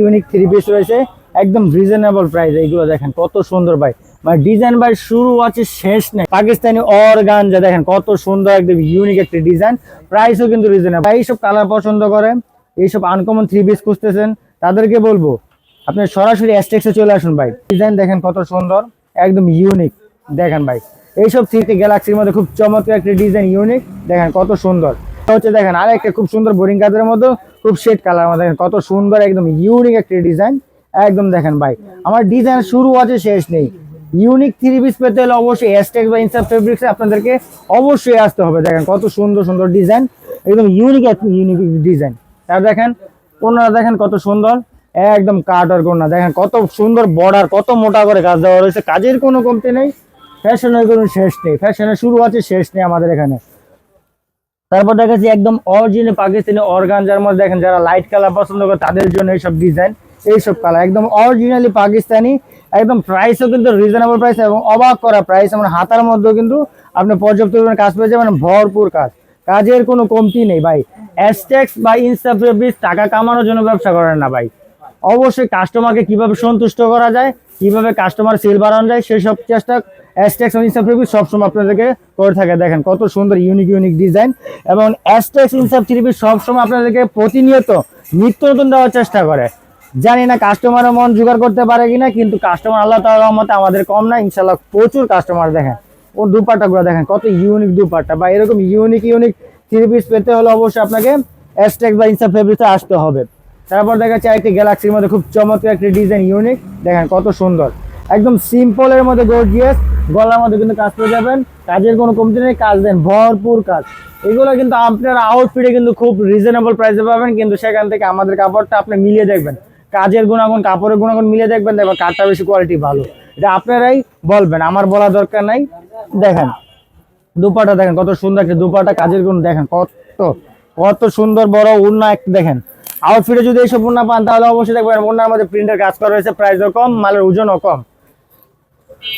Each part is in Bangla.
ইউনিক থ্রি পিস রয়েছে। একদম রিজনেবল প্রাইস এইগুলো দেখেন, কত সুন্দর ভাই মানে ডিজাইন ভাই শুরু আছে, শেষ নেই। পাকিস্তানি অর্গান যা দেখেন, কত সুন্দর একদম ইউনিক একটা ডিজাইন প্রাইসও কিন্তু রিজনেবল এইসব কালার পছন্দ করে, এইসব আনকমন থ্রি পিস খুঁজতেছেন, তাদেরকে বলব, আপনি সরাসরি অ্যাস্টেক্সে চলে আসুন ভাই ডিজাইন দেখেন কত সুন্দর, একদম ইউনিক দেখেন ভাই এইসব থ্রি গ্যালাক্সির মধ্যে খুব চমৎকার একটা ডিজাইন ইউনিক দেখেন কত সুন্দর। হচ্ছে, দেখেন আর একটা খুব সুন্দর বোরিং কাজের মধ্যে খুব শেড কালার মধ্যে দেখেন কত সুন্দর, একদম ইউনিক একটা ডিজাইন একদম দেখেন ভাই, আমার ডিজাইন শুরু আছে, শেষ নেই। ইউনিক থ্রি পিস পেতে হলে অবশ্যই এসটেক্স বা ইনসাফ ফেব্রিক্সে আপনাদেরকে অবশ্যই আসতে হবে। দেখেন কত সুন্দর সুন্দর ডিজাইন একদম ইউনিক ইউনিক ডিজাইন তার দেখেন কোনটা দেখেন কত সুন্দর। একদম কাটার কোনা দেখেন কত সুন্দর বর্ডার কত মোটা করে কাজ দেওয়া রয়েছে। কাজের কোনো কমতি নেই। ফ্যাশনের কোনো শেষ নেই। ফ্যাশনের শুরু আছে, শেষ নেই আমাদের এখানে। তারপর দেখাচ্ছি একদম অরিজিনাল পাকিস্তানি অর্গানজার মধ্যে দেখেন যারা লাইট কালার পছন্দ করে তাদের জন্য এইসব ডিজাইন এইসব কালার একদম অরিজিনালি পাকিস্তানি, একদম প্রাইসও কিন্তু রিজনেবল প্রাইস এবং অবাক করা প্রাইস আমার হাতার মধ্যেও কিন্তু আপনি পর্যাপ্ত পরিমাণে কাজ পেয়ে যাবেন, ভরপুর কাজ। কাজের কোনো কমতি নেই ভাই। অ্যাস্টেক্স বা ইনস্টাফিস টাকা কামানোর জন্য ব্যবসা করেন না ভাই। অবশ্যই কাস্টমারকে কীভাবে সন্তুষ্ট করা যায়, কীভাবে কাস্টমার সেল বাড়ানো যায় সেই সব চেষ্টা অ্যাস্টেক্স ইনসাফ সবসময় আপনাদেরকে করে থাকে। দেখেন কত সুন্দর ইউনিক ইউনিক ডিজাইন এবং অ্যাস্টেক্স ইনসাফ থ্রি পিস সবসময় আপনাদেরকে প্রতিনিয়ত নিত্য নতুন দেওয়ার চেষ্টা করে। জানি না কাস্টমারের মন জোগাড় করতে পারে কিনা, কিন্তু কাস্টমার আল্লাহ তাআলার মতে আমাদের কম না ইনশাল্লাহ প্রচুর কাস্টমার দেখেন। ও দুপাট্টাগুলো দেখেন, কত ইউনিক দুপাট্টা। বা এরকম ইউনিক ইউনিক থ্রি পিস পেতে হলে অবশ্যই আপনাকে অ্যাস্টেক্স বা ইনসাফ ফেব্রিক্সে আসতে হবে। তারপর দেখা যাচ্ছে একটি গ্যালাক্সির মধ্যে খুব চমৎকার একটি ডিজাইন ইউনিক দেখেন কত সুন্দর। একদম সিম্পলের মধ্যে গর্জিয়াস গলার মধ্যে কিন্তু কাজ পেয়ে যাবেন। কাজের কোনো কমতি নেই, কাজ দেন, ভরপুর কাজ। এগুলো কিন্তু আপনার আউটফিটে কিন্তু খুব রিজনেবল প্রাইসে পাবেন, কিন্তু সেখান থেকে আমাদের কাপড়টা আপনি মিলিয়ে দেখবেন। কাজের গুণাগুণ, কাপড়ের গুণাগুণ মিলিয়ে দেখবেন দেখবেন কাঠটা বেশি কোয়ালিটি ভালো। এটা আপনারাই বলবেন, আমার বলা দরকার নাই। দেখেন, দুপাটা দেখেন, কত সুন্দর একটা দুপাটা, কাজের গুণ দেখেন, কত কত সুন্দর বড় উন্না একটা দেখেন আউটফিটে যদি এইসব উন্না পান, তাহলে অবশ্যই দেখবেন উন্নার মধ্যে প্রিন্টের কাজ করা হয়েছে প্রাইসও কম, মালের ওজনও কম।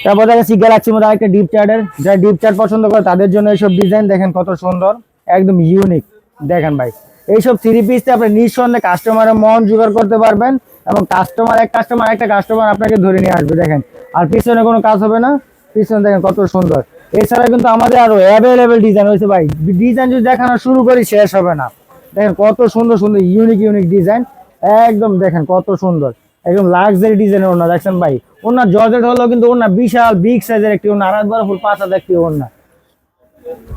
তারপর দেখেছি গ্যালাক্সির মধ্যে আরেকটা ডিপ চার্টের যারা ডিপ চার্ট পছন্দ করে, তাদের জন্য এইসব ডিজাইন দেখেন কত সুন্দর, একদম ইউনিক দেখেন ভাই, এইসব থ্রি পিসতে আপনি নিঃসন্দেহে কাস্টমারের মন জোগাড় করতে পারবেন এবং কাস্টমার এক কাস্টমার একটা কাস্টমার আপনাকে ধরে নিয়ে আসবে, দেখেন। আর পিছনে কোনো কাজ হবে না, পিছনে দেখেন কত সুন্দর। এছাড়া কিন্তু আমাদের আরও অ্যাভেলেবেল ডিজাইন হয়েছে ভাই। ডিজাইন যদি দেখানো শুরু করি, শেষ হবে না। দেখেন কত সুন্দর সুন্দর ইউনিক ইউনিক ডিজাইন একদম দেখেন কত সুন্দর। একদম লাক্সারি ডিজাইনের ওনা দেখছেন ভাই? ওনার জর্জেট হলো কিন্তু ওনা বিশাল, বিগ সাইজের একটি ওনা আড়াই বারো ফুল পাঁচ হাজার একটি ওনা।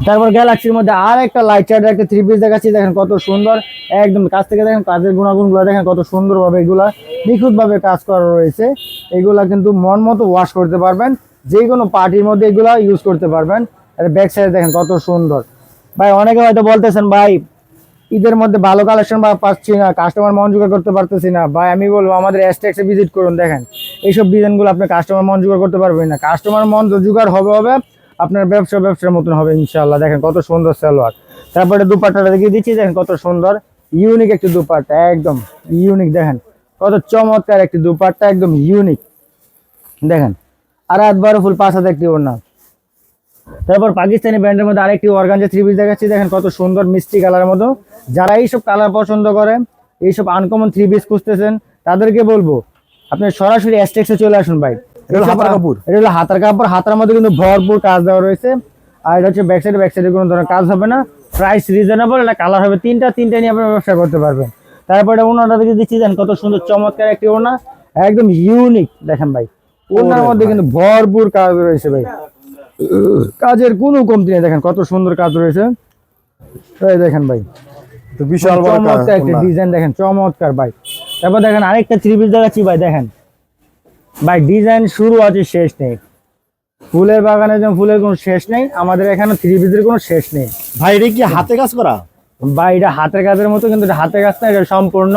তারপর গ্যালাক্সির মধ্যে আর একটা লাইট চার্টের একটা থ্রি পিস দেখাচ্ছি, দেখেন কত সুন্দর। একদম কাছ থেকে দেখেন কাজের গুণাগুণগুলো, দেখেন কত সুন্দরভাবে এগুলা নিখুঁতভাবে কাজ করা রয়েছে। এগুলা কিন্তু মন মতো ওয়াশ করতে পারবেন যে কোনো পার্টির মধ্যে এগুলা ইউজ করতে পারবেন। আর ব্যাক সাইড দেখেন কত সুন্দর। ভাই, অনেকে হয়তো বলতেছেন, ভাই ঈদের মধ্যে ভালো কালেকশন বা পাচ্ছি না কাস্টমার মন জোগাড় করতে পারতেছি না। ভাই, আমি বলব, আমাদের অ্যাস্টেক্সে ভিজিট করুন, দেখেন। এইসব ডিজাইনগুলো আপনি কাস্টমার মন জোগাড় করতে পারবেন না। কাস্টমার মন জোগাড় হবে হবে, আপনার ব্যবসা ব্যবসার মতন হবে ইনশাল্লাহ দেখেন, কত সুন্দর সালোয়ার। তারপরে দুপাট্টাটা দেখিয়ে দিচ্ছি, দেখেন, কত সুন্দর। ইউনিক একটি দুপাট্টা, একদম ইউনিক দেখেন। কত চমৎকার একটি দুপাট্টা, একদম ইউনিক দেখেন, আর বারো ফুল হাজার একটি ওড়না। তারপর পাকিস্তানি ব্র্যান্ডের মধ্যে আরেকটি অর্গানজা থ্রি পিস দেখাচ্ছি। দেখেন কত সুন্দর মিষ্টি কালারের মতো। যারা এইসব কালার পছন্দ করে এইসব আনকমন থ্রি পিস খুঁজতেছেন তাদেরকে বলব আপনি সরাসরি অ্যাস্টেক্সে চলে আসুন ভাই। এটা হলো হাতার কাপড়। হাতার মধ্যে কিন্তু ভরপুর কাজ দেওয়া রয়েছে। আর এটা হচ্ছে ব্যাক সাইডে ব্যাক সাইডে কোনো ধরনের কাজ হবে না। প্রাইস রিজনেবল এটা কালার হবে। তিনটা তিনটা নিয়ে আপনার ব্যবসা করতে পারবেন। তারপরে ওনাটা দেখে দিচ্ছি। দেন কত সুন্দর চমৎকার একটি ওনা একদম ইউনিক দেখেন ভাই। ওনার মধ্যে কিন্তু ভরপুর কাজ রয়েছে ভাই। কাজের কোনো কমতি নেই দেখেন কত সুন্দর কাজ রয়েছে। এই দেখেন ভাই তো বিশাল চমৎকার একটা ডিজাইন দেখেন চমৎকার ভাই। তারপর দেখেন আরেকটা থ্রি পিস দেখাচ্ছি ভাই দেখেন। ভাই ডিজাইন শুরু আছে শেষ নেই। ফুলের বাগানে যেমন ফুলের কোনো শেষ নেই আমাদের এখানে থ্রি পিসের কোনো শেষ নেই। ভাই এটা কি হাতে কাজ করা? ভাই এটা হাতের কাজের মতো কিন্তু এটা হাতের কাজ না এটা সম্পূর্ণ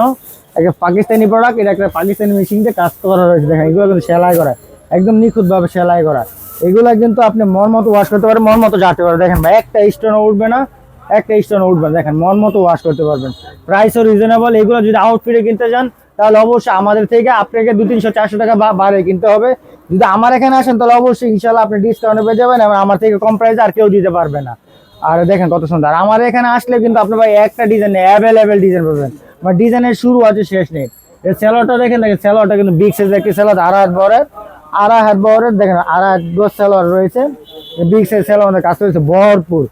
একটা পাকিস্তানি প্রোডাক্ট এটা একটা পাকিস্তানি মেশিন দিয়ে কাজ করা রয়েছে। দেখেন এগুলো কিন্তু সেলাই করা। একদম নিখুঁত ভাবে সেলাই করা। এগুলা কিন্তু আপনি মন মতো ওয়াশ করতে পারেন মন মতো যাতে পারেন দেখেন ভাই, একটা স্টোন উঠবে না, একটা স্টোন উঠবে না। দেখেন, মন মতো ওয়াশ করতে পারবেন। প্রাইসও রিজনেবল এগুলো যদি আউটফিটে কিনতে যান তাহলে অবশ্যই আমাদের থেকে আপনাকে দু তিনশো, চারশো টাকা বা- বাড়ে কিনতে হবে। যদি আমার এখানে আসেন, তাহলে অবশ্যই ইনশাল্লাহ আপনি ডিসকাউন্টে পেয়ে যাবেন এবং আমার থেকে কম প্রাইসে আর কেউ দিতে পারবে না। আর দেখেন কত সুন্দর। আমার এখানে আসলে কিন্তু আপনি ভাই একটা ডিজাইন অ্যাভেলেবেল ডিজাইন পাবেন। আমার ডিজাইনের শুরু আছে শেষ নেই। স্যালোয়ারটা দেখেন দেখেন স্যালোয়ারটা কিন্তু বিগ সাইজ একটি স্যালোয়ার আড়াই হাত বরের আড়াই হাত বহরের, দেখেন আড়াই হাত বর সেলোয়ার রয়েছে বিগ সাইজ সেলোয়ারের কাজ রয়েছে, ভরপুর।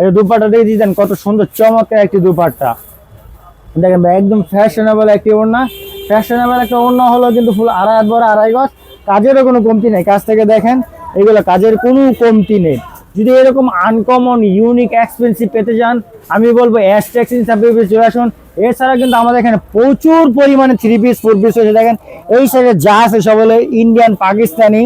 এই দুপাট্টা দিয়ে দিয়েছেন, কত সুন্দর চমৎকার একটি দুপাট্টা। দেখেন ভাই, একদম ফ্যাশনেবল একটি ওড়না। ফ্যাশনেবল একটা ওড়না হলো কিন্তু ফুল আড়াই হাত বড় আড়াই গজ। কাজেরও কোনো কমতি নেই কাজ থেকে দেখেন, এগুলো কাজের কোনো কমতি নেই। যদি এরকম আনকমন ইউনিক এক্সপেন্সিভ পেতে চান, আমি বলব অ্যাস্ট্যাক্স হিসাবে চলে আসুন। এছাড়া কিন্তু আমাদের এখানে প্রচুর পরিমাণে থ্রি পিস ফোর পিস হয়েছে দেখেন, এই সাইডে যা আছে সব হলো ইন্ডিয়ান পাকিস্তানি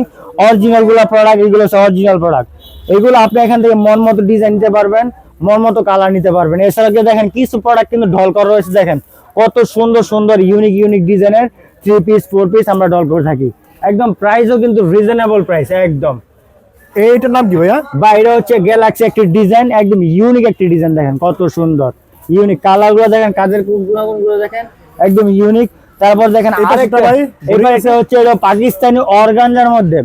অরিজিনালগুলো প্রোডাক্ট এগুলো হচ্ছে অরিজিনাল প্রোডাক্ট এগুলো আপনি এখান থেকে মন মতো ডিজাইন নিতে পারবেন, মন মতো কালার নিতে পারবেন। এছাড়া কেউ দেখেন, কিছু প্রোডাক্ট কিন্তু ঢল করা রয়েছে। দেখেন, কত সুন্দর সুন্দর ইউনিক ইউনিক ডিজাইনের থ্রি পিস ফোর পিস আমরা ঢল করে থাকি। একদম প্রাইসও কিন্তু রিজনেবল প্রাইস একদম। এইটার নাম কি ভাইয়া? বা এটা হচ্ছে গ্যালাক্সি একটি ডিজাইন একদম ইউনিক একটি ডিজাইন দেখেন কত সুন্দর। ইউনিক কালারগুলো দেখেন কাজের গুণাগুণগুলো দেখেন একদম ইউনিক তারপর দেখেন আরেকটা ভাই? এবার একটা হচ্ছে পাকিস্তানি অর্গানজার মধ্যে।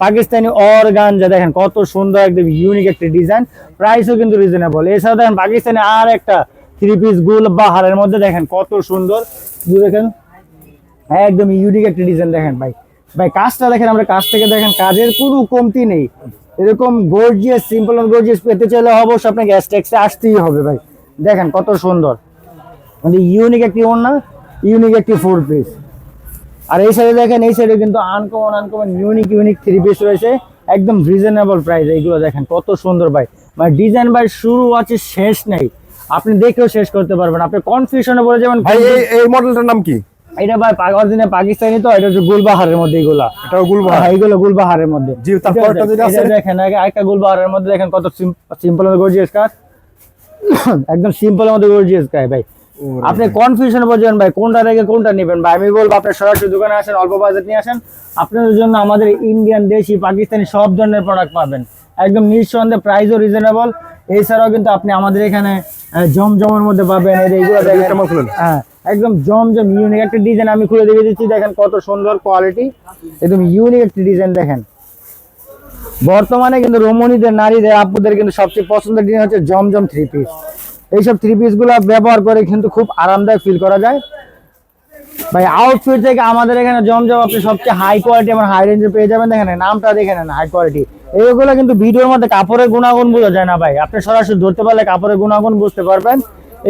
পাকিস্তানি অর্গানজা দেখেন কত সুন্দর একদম ইউনিক একটি ডিজাইন প্রাইসও কিন্তু রিজনেবল এছাড়া দেখেন পাকিস্তানি আর একটা থ্রি পিস গুল বাহারের মধ্যে দেখেন কত সুন্দর। দেখেন একদম ইউনিক একটা ডিজাইন দেখেন ভাই। ভাই কাজটা দেখেন আমরা কাজ থেকে দেখেন কাজের কোনো কমতি নেই। এরকম গর্জিয়াস সিম্পল গর্জিয়াস পেতে চাইলে অবশ্যই আপনাকে অ্যাস্টেক্সে আসতেই হবে ভাই। দেখেন কত সুন্দর। মানে ইউনিক একটি ওড়না ইউনিক একটি ফোর পিস আর এই সাইডে দেখেন এই সাইডে কিন্তু uncommon uncommon unique unique three piece রয়েছে। একদম রিজনেবল প্রাইস এইগুলো দেখেন কত সুন্দর ভাই। মানে ডিজাইন ভাই শুরু আছে শেষ নেই। আপনি দেখেও শেষ করতে পারবেন। আপনি কনফিউশনে পড়ে যাবেন ভাই এই এই মডেলটার নাম কি? এটা ভাই অরিজিনাল পাকিস্তানি তো এটা হচ্ছে গুলবাহারের মধ্যে এগুলা। এটাও গুলবাহার? হ্যাঁ, এইগুলো গুলবাহারের মধ্যে। জি, তারপরটা যেটা আছে? দেখেন আগে আরেকটা গুলবাহারের মধ্যে দেখেন কত সিম্পল গর্জিয়াস কাজ একদম সিম্পল মধ্যে গর্জিয়াস কাজ ভাই। আপনি কনফিউশন বোঝেন ভাই কোনটা রেখে কোনটা নেবেন ভাই? আমি বলব আপনি সরাসরি দোকানে আসেন অল্প বাজেট নিয়ে আসেন। আপনাদের জন্য আমাদের ইন্ডিয়ান দেশি পাকিস্তানি সব ধরনের প্রোডাক্ট পাবেন। একদম নিঃসন্দেহে প্রাইসও রিজনেবল এছাড়াও কিন্তু আপনি আমাদের এখানে জমজমের মধ্যে পাবেন এইগুলো দেখেন হ্যাঁ একদম জমজম ইউনিক একটা ডিজাইন আমি খুলে দেখে দিচ্ছি দেখেন কত সুন্দর কোয়ালিটি একদম ইউনিক একটি ডিজাইন দেখেন। বর্তমানে কিন্তু রমণীদের নারীদের আপুদের কিন্তু সবচেয়ে পছন্দের ডিজাইন হচ্ছে জমজম থ্রি পিস এইসব থ্রি পিসগুলা ব্যবহার করে কিন্তু খুব আরামদায়ক ফিল করা যায়। ভাই আউটফিট থেকে আমাদের এখানে জমজম আপনি সবচেয়ে হাই কোয়ালিটি এবং হাই রেঞ্জে পেয়ে যাবেন দেখেন নামটা দেখে নেন হাই কোয়ালিটি এইগুলো কিন্তু ভিডিওর মধ্যে কাপড়ের গুণাগুণ বোঝা যায় না ভাই। আপনি সরাসরি ধরতে পারলে কাপড়ের গুণাগুণ বুঝতে পারবেন।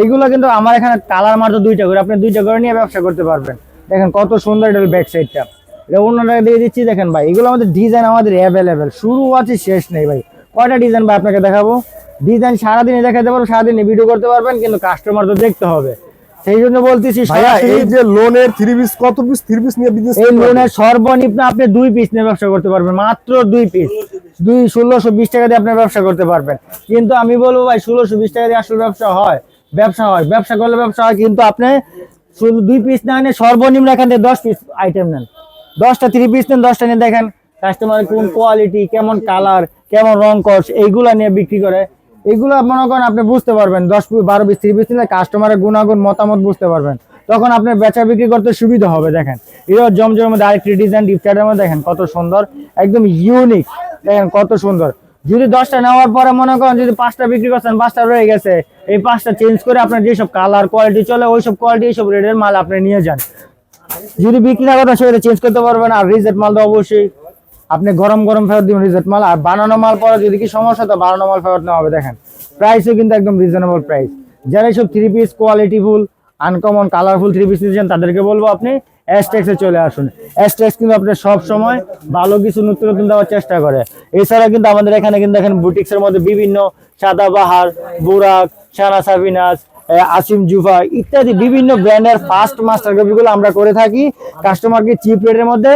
এইগুলো কিন্তু আমার এখানে কালার মাত্র দুইটা করে। আপনি দুইটা করে নিয়ে ব্যবসা করতে পারবেন। দেখেন কত সুন্দর এটা ব্যাক সাইডটা এটা অন্যটা দিয়ে দিচ্ছি দেখেন ভাই। এগুলো আমাদের ডিজাইন আমাদের অ্যাভেলেবেল শুরু আছে শেষ নেই ভাই। কয়টা ডিজাইন ভাই আপনাকে দেখাবো? ডিজাইন সারাদিনে দেখাতে পারব সারাদিনে ভিডিও করতে পারবেন কিন্তু কাস্টমার তো দেখতে হবে। সেই জন্য বলতেছি এই যে লোনের থ্রি পিস কত পিস থ্রি পিস নিয়ে বিজনেস এই লোনের সর্বনিম্ন আপনি দুই পিস নিয়ে ব্যবসা করতে পারবেন মাত্র দুই পিস দুই ষোলোশো বিশ টাকা দিয়ে আপনি ব্যবসা করতে পারবেন। কিন্তু আমি বলব ভাই, ষোলোশো বিশ টাকা দিয়ে আসলে ব্যবসা হয়। ব্যবসা হয়। ব্যবসা করলে ব্যবসা হয়, কিন্তু আপনি শুধু দুই পিস না নিয়ে সর্বনিম্ন এখান থেকে দশ পিস আইটেম নেন। দশটা থ্রি পিস নেন, দশটা নিয়ে দেখেন কাস্টমার কোন কোয়ালিটি কেমন কালার কেমন রং কস এইগুলা নিয়ে বিক্রি করে। এগুলো মনে করেন আপনি বুঝতে পারবেন। দশ পিস বারো পিস থ্রি পিস নিলে কাস্টমারের গুণাগুণ, মতামত বুঝতে পারবেন। তখন আপনার বেচা বিক্রি করতে সুবিধা হবে, দেখেন। এটা জমজমের মধ্যে আরেকটি ডিজাইন ডিপচার্টের মধ্যে দেখেন কত সুন্দর, একদম ইউনিক দেখেন কত সুন্দর। যদি দশটা নেওয়ার পরে মনে করেন যদি পাঁচটা বিক্রি করছেন, পাঁচটা রয়ে গেছে, এই পাঁচটা চেঞ্জ করে আপনার যেসব কালার কোয়ালিটি চলে, ওইসব কোয়ালিটি এইসব রেটের মাল আপনি নিয়ে যান। যদি বিক্রি না করেন সেটা চেঞ্জ করতে পারবেন আর রিজেট মাল তো অবশ্যই। আপনি গরম গরম ফেরত দিবেন রিজেক্ট মাল, আর বানানো মাল পরে যদি কি সমস্যা তো বানানো মাল ফেরত নেওয়া হবে। দেখেন প্রাইসও কিন্তু একদম রিজনেবল প্রাইস যারা এইসব three piece quality full uncommon colourful three piece নিচ্ছেন তাদেরকে বলব আপনি এসটেক্সে চলে আসুন। এসটেক্স কিন্তু আপনি সব সময় ভালো কিছু নতুন নতুন দেওয়ার চেষ্টা করে। এছাড়া কিন্তু আমাদের এখানে কিন্তু দেখেন বুটিক্সের মধ্যে বিভিন্ন সাদাবাহার বুরাক, সানা সাবিনাস আসিম জুফা ইত্যাদি বিভিন্ন ব্র্যান্ডের ফার্স্ট মাস্টার কপিগুলো আমরা করে থাকি। কাস্টমারকে চিপ রেটের মধ্যে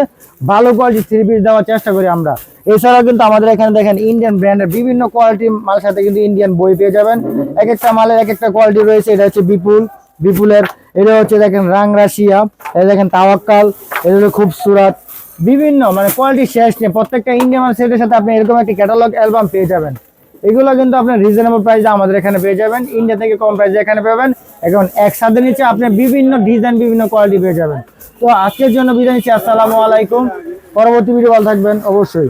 ভালো কোয়ালিটি থ্রি পিস দেওয়ার চেষ্টা করি আমরা। এছাড়াও কিন্তু আমাদের এখানে দেখেন ইন্ডিয়ান ব্র্যান্ডের বিভিন্ন কোয়ালিটি মাল সাথে কিন্তু ইন্ডিয়ান বই পেয়ে যাবেন। এক একটা মালের এক একটা কোয়ালিটি রয়েছে, এটা হচ্ছে বিপুল। বিপুলের, এটা হচ্ছে দেখেন রাং রাশিয়া, এটা দেখেন তাওয়াক্কাল, এটা হলো খুব সুরাত। বিভিন্ন মানে কোয়ালিটি শেষ নেই। প্রত্যেকটা ইন্ডিয়ান সেটের সাথে আপনি এরকম একটি ক্যাটালগ অ্যালবাম পেয়ে যাবেন। এগুলো কিন্তু আপনি রিজনেবল প্রাইসে আমাদের এখানে পেয়ে যাবেন। ইন্ডিয়া থেকে কম প্রাইসে এখানে পাবেন। এখন একসাথে নিচে আপনি বিভিন্ন ডিজাইন বিভিন্ন কোয়ালিটি পেয়ে যাবেন। তো আজকের জন্য বিদায় নিচ্ছি। আসসালামু আলাইকুম। পরবর্তী ভিডিও ভালো থাকবেন অবশ্যই।